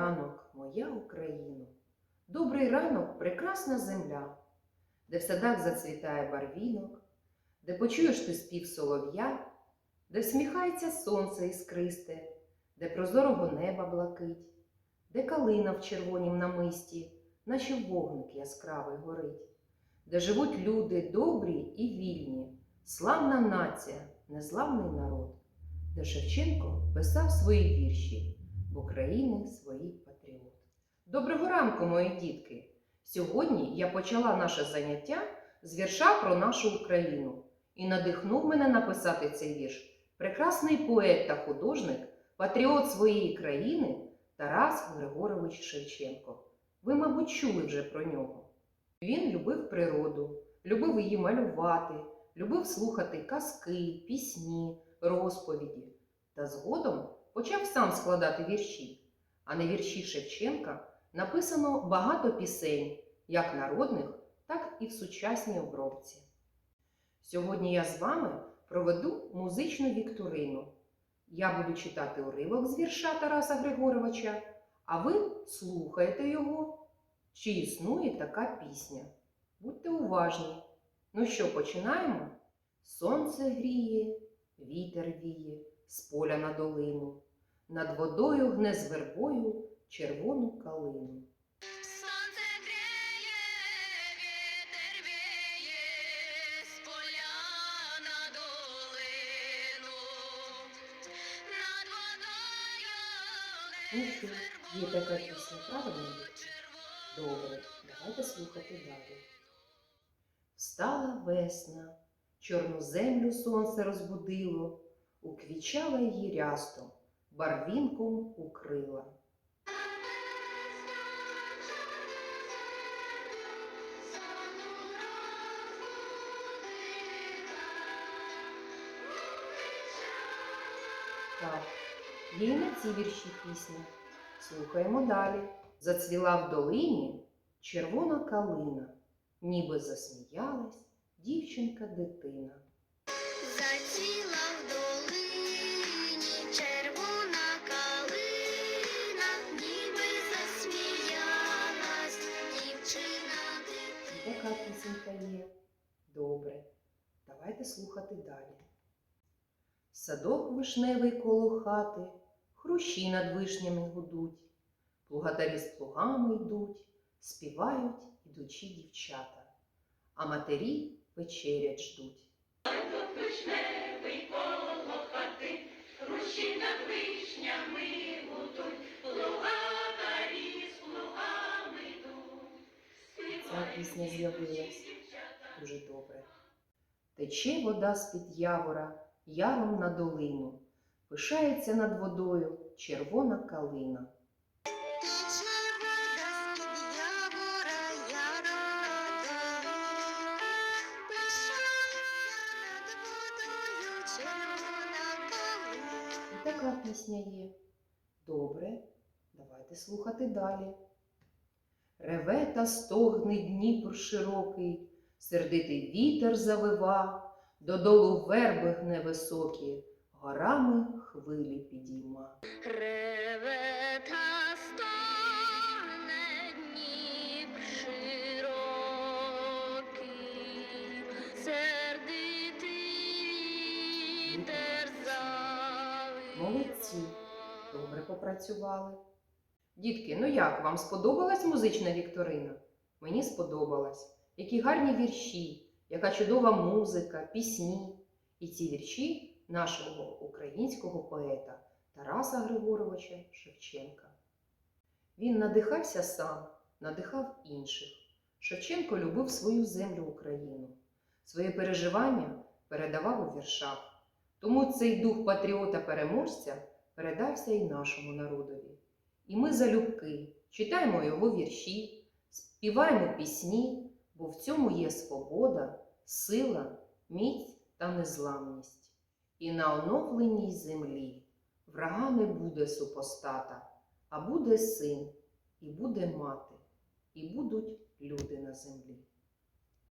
ранок, моя Україно, добрий ранок, прекрасна земля, де в садах зацвітає барвінок, де почуєш ти спів солов'я, де всміхається сонце іскристе, де прозорого неба блакить, де калина в червонім намисті, наче вогник яскравий горить, де живуть люди добрі і вільні, славна нація, незламний народ, де Шевченко писав свої вірші в України свої патріот. Доброго ранку, мої дітки! Сьогодні я почала наше заняття з вірша про нашу Україну і надихнув мене написати цей вірш прекрасний поет та художник, патріот своєї країни Тарас Григорович Шевченко. Ви, мабуть, чули вже про нього. Він любив природу, любив її малювати, любив слухати казки, пісні, розповіді та згодом почав сам складати вірші. А на вірші Шевченка написано багато пісень, як народних, так і в сучасній обробці. Сьогодні я з вами проведу музичну вікторину. Я буду читати уривок з вірша Тараса Григоровича, а ви слухаєте його, чи існує така пісня. Будьте уважні. Ну що, починаємо? Сонце гріє, вітер віє з поля на долину, над водою гне з вербою червону калину. Ну що, є така пісня, правильно? Добре, давайте слухати далі. Встала весна, чорну землю сонце розбудило, уквічала її рястом, барвінком укрила. Так, є і на ці вірші пісня. Слухаємо далі. Зацвіла в долині червона калина, ніби засміялась дівчинка-дитина. Заціла в долині червона калина, ніби засміялась дівчина І така пісенька є. Добре. Давайте слухати далі. Садок вишневий коло хати, хрущі над вишнями гудуть, плугатарі з плугами йдуть, співають ідучі дівчата, а матері вечерять ждуть. Ця пісня з'явилась дуже добре. Тече вода з-під явора, яром на долину, пишається над водою червона калина. Така пісня є. Добре, давайте слухати далі. Реве та стогне Дніпр широкий, сердитий вітер завива, додолу верби гне високі, горами хвилі підійма. Реве Молодці, добре попрацювали. Дітки, ну як вам сподобалась музична вікторина? Мені сподобалась. Які гарні вірші, яка чудова музика, пісні. І ці вірші нашого українського поета Тараса Григоровича Шевченка. Він надихався сам, надихав інших. Шевченко любив свою землю Україну. Своє переживання передавав у віршах. Тому цей дух патріота-переможця передався і нашому народові. І ми залюбки читаємо його вірші, співаємо пісні, бо в цьому є свобода, сила, міць та незламність. І на оновленій землі врага не буде супостата, а буде син, і буде мати, і будуть люди на землі.